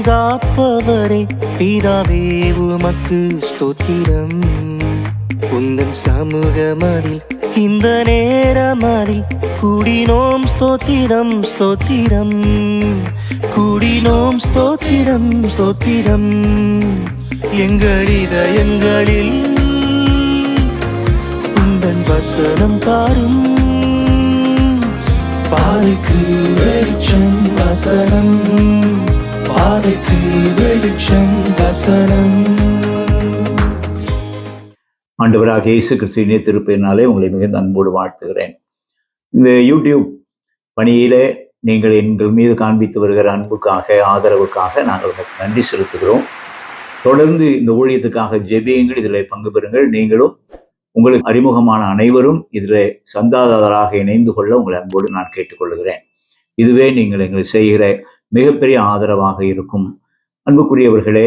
பாதுகாப்பவரே பிதாவே உமக்கு ஸ்தோத்திரம். உந்தன் சமூகமதில் இந்த நேரமதில் குடினோம் ஸ்தோத்திரம் ஸ்தோத்திரம். குடினோம் ஸ்தோத்திரம் ஸ்தோத்திரம். எங்கள் இதயங்களில் உந்தன் வசனம் தாரும். பாதைக்கு வெளிச்சம் வசனம். பாதைக்கு வெளிச்சம் வசனம். ஆண்டவராக இயேசு கிறிஸ்துவினே திருப்பெயர்னாலே உங்களை மிகுந்த அன்போடு வாழ்த்துகிறேன். இந்த யூடியூப் பணியிலே நீங்கள் எங்கள் மீது காண்பித்து வருகிற அன்புக்காக ஆதரவுக்காக நாங்கள் உங்களுக்கு நன்றி செலுத்துகிறோம். தொடர்ந்து இந்த ஊழியத்துக்காக ஜெபியுங்கள் இதில் பங்கு பெறுங்கள். நீங்களும் உங்களுக்கு அறிமுகமான அனைவரும் இதில் சந்தாதாரராக இணைந்து கொள்ள உங்களை அன்போடு நான் கேட்டுக்கொள்கிறேன். இதுவே நீங்கள் எங்களுக்கு செய்கிற மிகப்பெரிய ஆதரவாக இருக்கும். அன்புக்குரியவர்களே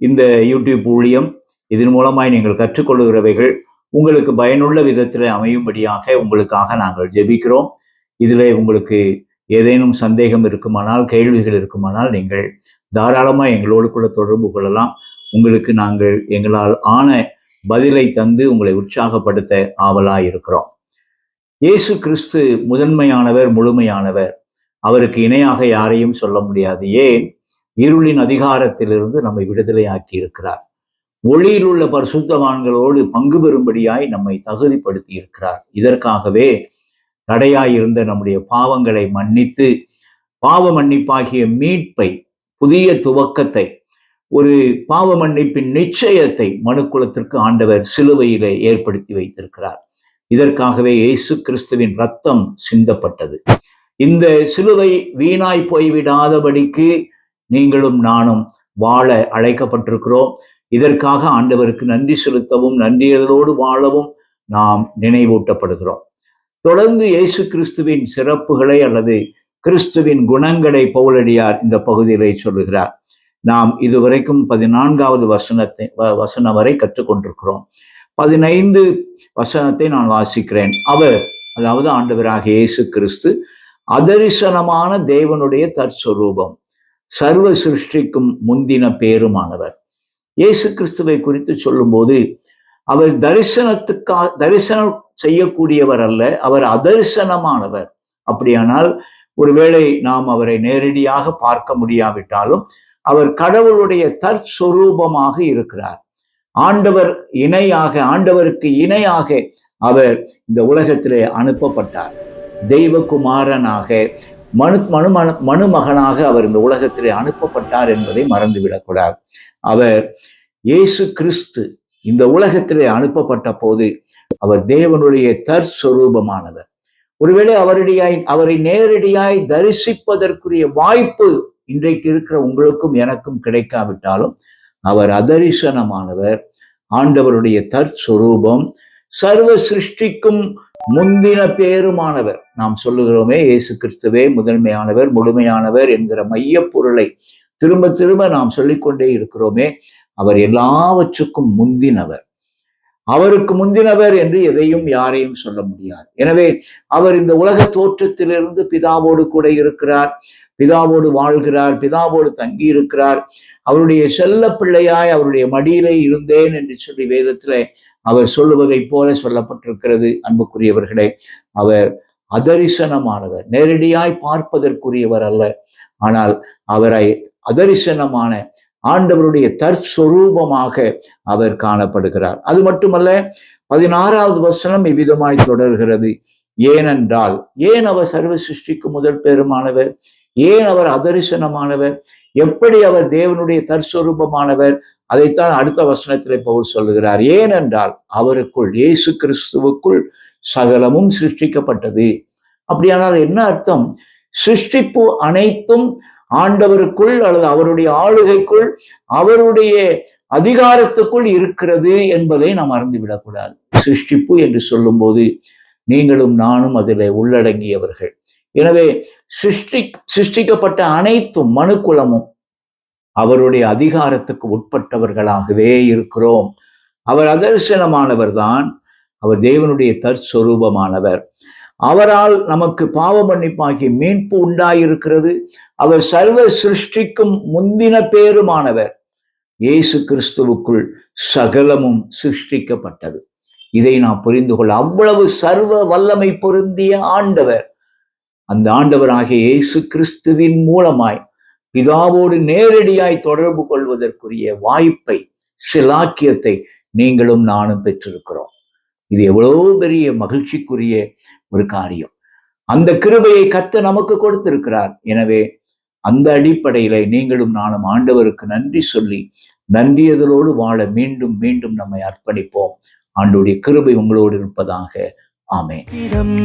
இந்த யூடியூப் ஊழியம் இதன் மூலமாய் நீங்கள் கற்றுக்கொள்கிறவைகள் உங்களுக்கு பயனுள்ள விதத்தில் அமையும்படியாக உங்களுக்காக நாங்கள் ஜெபிக்கிறோம். இதில் உங்களுக்கு ஏதேனும் சந்தேகம் இருக்குமானால் கேள்விகள் இருக்குமானால் நீங்கள் தாராளமாக எங்களோடு கூட தொடர்பு கொள்ளலாம். உங்களுக்கு நாங்கள் எங்களால் ஆன பதிலை தந்து உங்களை உற்சாகப்படுத்த ஆவலாக இருக்கிறோம் இயேசு கிறிஸ்து முதன்மையானவர் முழுமையானவர். அவருக்கு இணையாக யாரையும் சொல்ல முடியாது. ஏன்? இருளின் அதிகாரத்திலிருந்து நம்மை விடுதலையாக்கி இருக்கிறார். ஒளியில் உள்ள பரிசுத்தவான்களோடு பங்கு பெறும்படியாய் நம்மை தகுதிப்படுத்தி இருக்கிறார். இதற்காகவே தடையாயிருந்த நம்முடைய பாவங்களை மன்னித்து பாவ மன்னிப்பாகிய மீட்பை புதிய துவக்கத்தை ஒரு பாவ மன்னிப்பின் நிச்சயத்தை மனுக்குலத்திற்கு ஆண்டவர் சிலுவையிலே ஏற்படுத்தி வைத்திருக்கிறார். இதற்காகவே இயேசு கிறிஸ்துவின் ரத்தம் சிந்தப்பட்டது. இந்த சிலுவை வீணாய் போய்விடாதபடிக்கு நீங்களும் நானும் வாழ அழைக்கப்பட்டிருக்கிறோம். இதற்காக ஆண்டவருக்கு நன்றி செலுத்தவும் நன்றியதோடு வாழவும் நாம் நினைவூட்டப்படுகிறோம். தொடர்ந்து இயேசு கிறிஸ்துவின் சிறப்புகளை அல்லது கிறிஸ்துவின் குணங்களை பவுலடியார் இந்த பகுதியிலே சொல்லுகிறார். நாம் இதுவரைக்கும் பதினான்காவது வசனத்தை வ- வசனம் வரை கற்றுக்கொண்டிருக்கிறோம். பதினைந்து வசனத்தை நான் வாசிக்கிறேன். அவர் அதாவது ஆண்டவராக இயேசு கிறிஸ்து அதரிசனமான தேவனுடைய தற்சொரூபம் சர்வ சிருஷ்டிக்கும் முந்தின பேருமானவர். இயேசு கிறிஸ்துவை குறித்து சொல்லும்போது அவர் தரிசனத்துக்கா தரிசனம் செய்யக்கூடியவர் அல்ல அவர் அதரிசனமானவர். அப்படியானால் ஒருவேளை நாம் அவரை நேரடியாக பார்க்க முடியாவிட்டாலும் அவர் கடவுளுடைய தற்சொரூபமாக இருக்கிறார். ஆண்டவர் இணையாக ஆண்டவருக்கு இணையாக அவர் இந்த உலகத்திலே அனுப்பப்பட்டார். தெய்வகுமாரனாக மனு மனு மனுமகனாக அவர் இந்த உலகத்திலே அனுப்பப்பட்டார் என்பதை மறந்துவிடக்கூடாது. அவர் இயேசு கிறிஸ்து இந்த உலகத்திலே அனுப்பப்பட்ட போது அவர் தேவனுடைய தற்சொரூபமானவர் ஒருவேளை அவருடைய அவரை நேரடியாய் தரிசிப்பதற்குரிய வாய்ப்பு இன்றைக்கு இருக்கிற உங்களுக்கும் எனக்கும் கிடைக்காவிட்டாலும் அவர் அதரிசனமானவர் ஆண்டவருடைய தற்சொரூபம் சர்வ சிருஷ்டிக்கும் முந்தின பேருமானவர். நாம் சொல்லுகிறோமே இயேசு கிறிஸ்துவே முதன்மையானவர் முழுமையானவர் என்கிற மையப் பொருளை திரும்ப திரும்ப நாம் சொல்லிக்கொண்டே இருக்கிறோமே அவர் எல்லாவற்றுக்கும் முந்தினவர். அவருக்கு முந்தினவர் என்று எதையும் யாரையும் சொல்ல முடியாது. எனவே அவர் இந்த உலக தோற்றத்திலிருந்து பிதாவோடு கூட இருக்கிறார். பிதாவோடு வாழ்கிறார் பிதாவோடு தங்கி இருக்கிறார் அவருடைய செல்ல பிள்ளையாய் அவருடைய மடியிலே இருந்தேன் என்று சொல்லி வேதத்திலே அவர் சொல்லுவதை போல சொல்லப்பட்டிருக்கிறது. அன்புக்குரியவர்களே அவர் அதரிசனமானவர் நேரடியாய் பார்ப்பதற்குரியவர் அல்ல. ஆனால் அவரை அதரிசனமான ஆண்டவருடைய தற்சொரூபமாக அவர் காணப்படுகிறார். அது மட்டுமல்ல பதினாறாவது வசனம் இவ்விதமாய் தொடர்கிறது. ஏனென்றால் ஏன் அவர் சர்வ சிருஷ்டிக்கு முதல் பெருமானவர்? ஏன் அவர் அதரிசனமானவர்? எப்படி அவர் தேவனுடைய தற்சொரூபமானவர் அதைத்தான் அடுத்த வசனத்திலே பவுல் சொல்லுகிறார். ஏனென்றால் அவருக்குள் இயேசு கிறிஸ்துவுக்குள் சகலமும் சிருஷ்டிக்கப்பட்டது. அப்படியானால் என்ன அர்த்தம்? சிருஷ்டிப்பு அனைத்தும் ஆண்டவருக்குள் அல்லது அவருடைய ஆளுகைக்குள் அவருடைய அதிகாரத்துக்குள் இருக்கிறது என்பதை நாம் மறந்துவிடக்கூடாது சிருஷ்டிப்பு என்று சொல்லும்போது நீங்களும் நானும் அதில் உள்ளடங்கியவர்கள். எனவே சிருஷ்டி சிருஷ்டிக்கப்பட்ட அனைத்தும் மனுக்குலமும் அவருடைய அதிகாரத்துக்கு உட்பட்டவர்களாகவே இருக்கிறோம். அவர் அதர்சனமானவர் தான் அவர் தேவனுடைய தற்சொரூபமானவர் அவரால் நமக்கு பாவ மன்னிப்பாகிய மீட்பு உண்டாயிருக்கிறது. அவர் சர்வ சிருஷ்டிக்கும் முந்தின பேருமானவர். இயேசு கிறிஸ்துவுக்குள் சகலமும் சிருஷ்டிக்கப்பட்டது. இதை நாம் புரிந்து கொள்ள அவ்வளவு சர்வ வல்லமை பொருந்திய ஆண்டவர். அந்த ஆண்டவராகிய இயேசு கிறிஸ்துவின் மூலமாய் பிதாவோடு நேரடியாய் தொடர்பு கொள்வதற்குரிய வாய்ப்பை சிலாக்கியத்தை நீங்களும் நானும் பெற்றிருக்கிறோம். இது எவ்வளவு பெரிய மகிழ்ச்சிக்குரிய ஒரு காரியம். அந்த கிருபையை கத்த நமக்கு கொடுத்திருக்கிறார். எனவே அந்த அடிப்படையில நீங்களும் நானும் ஆண்டவருக்கு நன்றி சொல்லி நன்றியதலோடு வாழ மீண்டும் மீண்டும் நம்மை அர்ப்பணிப்போம். ஆண்டுடைய கிருபை உங்களோடு இருப்பதாக ஆமே இடம்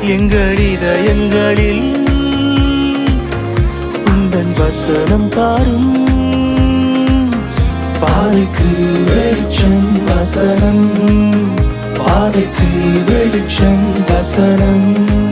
எங்கள் இதயங்களில் உந்தன் வசனம் தாரும். பாதைக்கு வெளிச்சம் வசனம். பாதைக்கு வெளிச்சம் வசனம்.